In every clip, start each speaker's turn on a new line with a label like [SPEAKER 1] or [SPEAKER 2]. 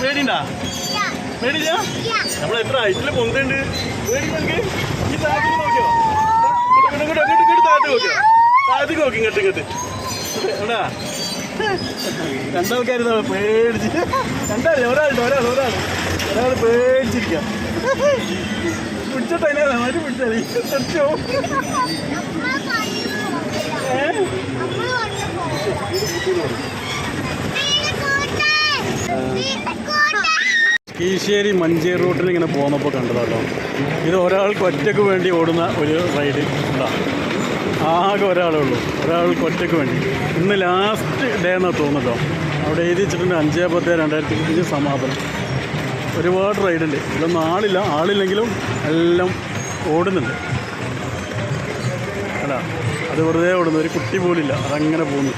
[SPEAKER 1] പേടിണ്ടാ പേടില്ല നമ്മൾ എത്ര ഹൈറ്റിൽ പൊന്തുണ്ട്? പേടി നമുക്ക് ഈ താഴത്തേക്ക് നോക്കിയോ? ഇങ്ങോട്ട് അങ്ങോട്ട് ഇങ്ങോട്ട് താഴത്തേക്ക് നോക്കിയോ? താഴത്തേക്ക് നോക്കി ഇങ്ങോട്ട് ഇങ്ങോട്ട്. എവിടാ? രണ്ടാൾക്കാരുന്നോ പേടിച്ച്. രണ്ടാളില്ല? ഒരാളുണ്ട് ഒരാൾ ഒരാൾ. ഒരാൾ പേടിച്ചിരിക്കാം. പിടിച്ചോട്ടെ മറ്റു പിടിച്ചാലേ തെറ്റോ ഏ? കീശ്ശേരി മഞ്ചേരി റൂട്ടിൽ ഇങ്ങനെ പോകുന്നപ്പോൾ കണ്ടതാട്ടോ ഇത് ഒരാൾക്ക് ഒറ്റയ്ക്ക് വേണ്ടി ഓടുന്ന ഒരു റൈഡ് ഉണ്ടാ ആകെ ഒരാളേ ഉള്ളൂ. ഒരാൾക്ക് ഒറ്റയ്ക്ക് വേണ്ടി. ഇന്ന് ലാസ്റ്റ് ഡേ എന്നാണ് തോന്നുന്നല്ലോ അവിടെ എഴുതി വെച്ചിട്ടുണ്ട് അഞ്ചേ പത്ത് രണ്ടായിരത്തി ഇരുപത്തിയഞ്ച് സമാപനം. ഒരുപാട് റൈഡ് ഉണ്ട്. ഇതിലൊന്നും ആളില്ല. ആളില്ലെങ്കിലും എല്ലാം ഓടുന്നുണ്ട്. അല്ല അത് വെറുതെ ഓടുന്നു ഒരു കുട്ടി പോലില്ല അതങ്ങനെ പോകുന്നു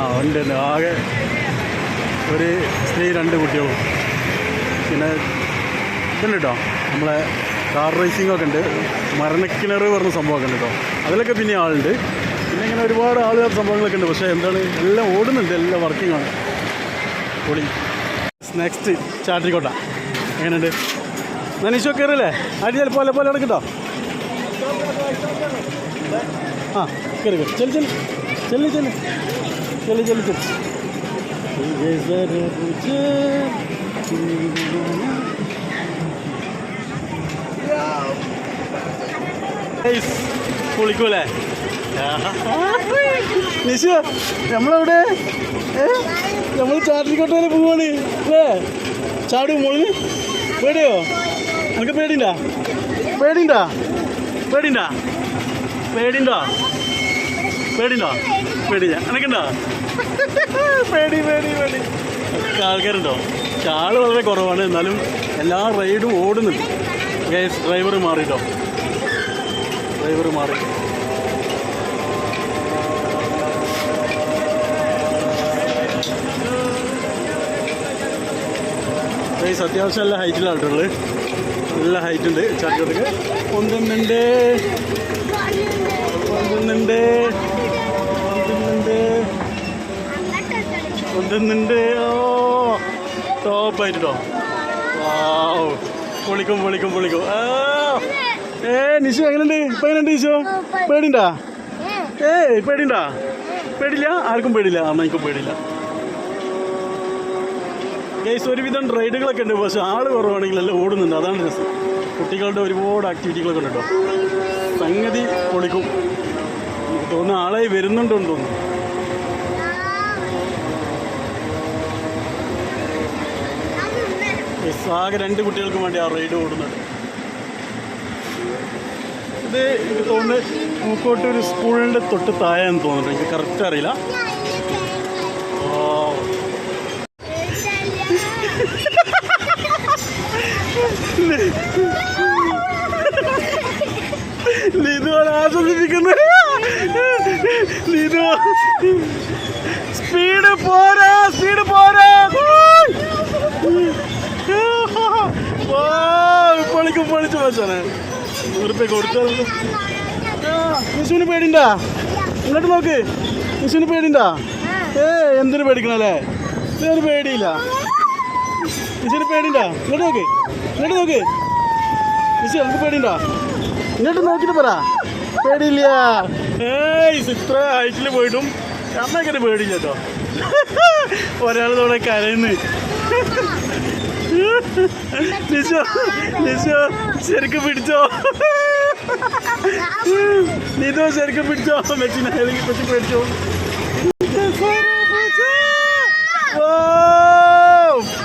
[SPEAKER 1] ആ ഉണ്ട് ആകെ ഒരു സ്ത്രീ രണ്ട് കുട്ടികളും. പിന്നെ ഇതുണ്ട് കേട്ടോ നമ്മളെ കാർ റേസിംഗൊക്കെ ഉണ്ട്. മരണക്കിണർ പറഞ്ഞ സംഭവമൊക്കെ ഉണ്ട് കേട്ടോ. അതിലൊക്കെ പിന്നെ ആളുണ്ട്. പിന്നെ ഇങ്ങനെ ഒരുപാട് ആളുകൾ സംഭവങ്ങളൊക്കെ ഉണ്ട്. പക്ഷേ എന്താണ് എല്ലാം ഓടുന്നുണ്ട് എല്ലാം വർക്കിംഗ് ആണ്. പൊളി. നെക്സ്റ്റ് ചാട്ടിക്കോട്ട എങ്ങനെയുണ്ട്? നനീഷോ കയറില്ലേ ചിലപ്പോൾ പോലെ പോലെ എടുക്കട്ടോ ആ കയറി കയറി ചെല്ലി ചെല്ലി. ചെല്ലി ചെല്ലി. ചെല്ലി ചെല്ലി ചെല്ലി. കുളിക്കൂലേ നിശ നമ്മളെവിടെ നമ്മൾ വരെ പോവാണ്. അല്ലേ ചാടും മോളിന് പേടിയോ? എനിക്ക് പേടിണ്ടാ പേടിണ്ടാ പേടിണ്ടാ പേടിണ്ടോ പേടിണ്ടോ പേടില്ല എനിക്കുണ്ടോ പേടി പേടി പേടി. ആൾക്കാരുണ്ടോ? പക്ഷെ വളരെ കുറവാണ്. എന്നാലും എല്ലാ റൈഡും ഓടുന്നുണ്ട്. ഗൈസ് ഡ്രൈവർ മാറിട്ടോ. ഡ്രൈവർ മാറി. ഗൈസ് അത്യാവശ്യം നല്ല ഹൈറ്റിലായിട്ടുള്ളത് നല്ല ഹൈറ്റ് ഉണ്ട്. ചാറ്റോട്ടക്ക് പൊന്തുന്നുണ്ട് പൊന്തുന്നുണ്ട് പൊന്തുന്നുണ്ട് ഓ ടോപ്പായിട്ടോ പൊളിക്കും പൊളിക്കും പൊളിക്കും. ഏ നിശു എങ്ങനെയുണ്ട്? ഇപ്പൊ എങ്ങനെയുണ്ട് നിശു പേടിണ്ടാ? ഏ പേടിണ്ടാ? പേടില്ല? ആർക്കും പേടില്ല. അമ്മ എനിക്കും പേടില്ല. ഗൈസ് ഒരുവിധം റൈഡുകളൊക്കെ ഉണ്ട്. പക്ഷെ ആൾ കുറവാണെങ്കിൽ എല്ലാം ഓടുന്നുണ്ട്. അതാണ് രസം. കുട്ടികളുടെ ഒരുപാട് ആക്ടിവിറ്റികളൊക്കെ ഉണ്ട് കേട്ടോ. സംഗതി പൊളിക്കും. തോന്നുന്നു ആളായി വരുന്നുണ്ടെന്ന് തോന്നുന്നു. ആകെ രണ്ട് കുട്ടികൾക്ക് വേണ്ടി ആ റൈഡ് ഓടുന്നത് ഇത് എനിക്ക് തോന്നുന്നത് പൂക്കോട്ട് ഒരു സ്കൂളിന്റെ തൊട്ട് താഴെന്ന് തോന്നുന്നുണ്ട് എനിക്ക് കറക്റ്റ് അറിയില്ല. സ്പീഡ് പോരാ സ്പീഡ് പോരാ. പൊളിക്കും പൊളിച്ചു വെച്ചാണ് നൂറുപ്യ നിശുവിന് പേടിണ്ടാ ഇങ്ങോട്ട് നോക്ക്. നിശുവിന് പേടിണ്ടാ ഏ എന്തിനു പേടിക്കണല്ലേ ഇതൊരു പേടിയില്ല. നിശുവിന് പേടിണ്ടാ ഇങ്ങോട്ട് നോക്ക്. ഇങ്ങോട്ട് നോക്ക്. നിശു നമുക്ക് പേടിണ്ടാ ഇങ്ങോട്ട് നോക്കിട്ട് പറ. പേടിയില്ല. ഏയ് ഇത്ര ഹൈറ്റിൽ പോയിട്ടും അമ്മയ്ക്കൊരു പേടിയില്ല കേട്ടോ. ഒരാളിതോടെ കരയുന്നു. നിശോ നിശോ ശരിക്കും പിടിച്ചോ. നീതോ ശരിക്കും പിടിച്ചോ. മെച്ചിനെ പറ്റി പേടിച്ചോ.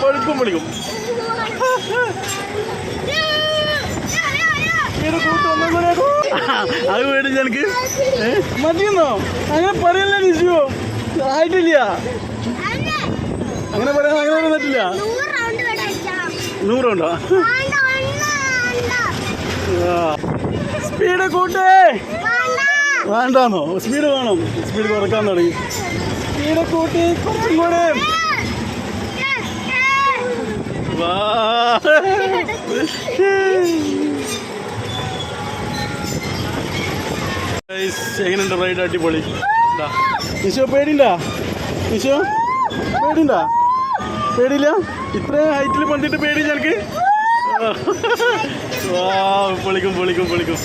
[SPEAKER 1] പൊളിക്കും. പൊളിക്കും അത് പേടിച്ച എനിക്ക്? മതിയെന്നോ? അങ്ങനെ പറയല്ല നിശുവോ ആയിട്ടില്ല. അങ്ങനെ പറയാൻ അങ്ങനെ പറ്റില്ല. നൂറുണ്ടോ? സ്പീഡ് കൂട്ടേ. വേണ്ടാന്നോ? സ്പീഡ് വേണം. സ്പീഡ് കുറയ്ക്കാൻ തുടങ്ങി. സ്പീഡ് കൂട്ടി കുറച്ചും കൂടെ. എങ്ങനെയുണ്ട് റൈഡ് അടിപൊളി? നിശോ പേടിണ്ടാ? നിശോ പേടിണ്ടാ? പേടിയില്ല? ഇത്രയും ഹൈറ്റിൽ പണ്ടിട്ട് പേടിയില്ല എനിക്ക് പൊളിക്കും പൊളിക്കും പൊളിക്കും.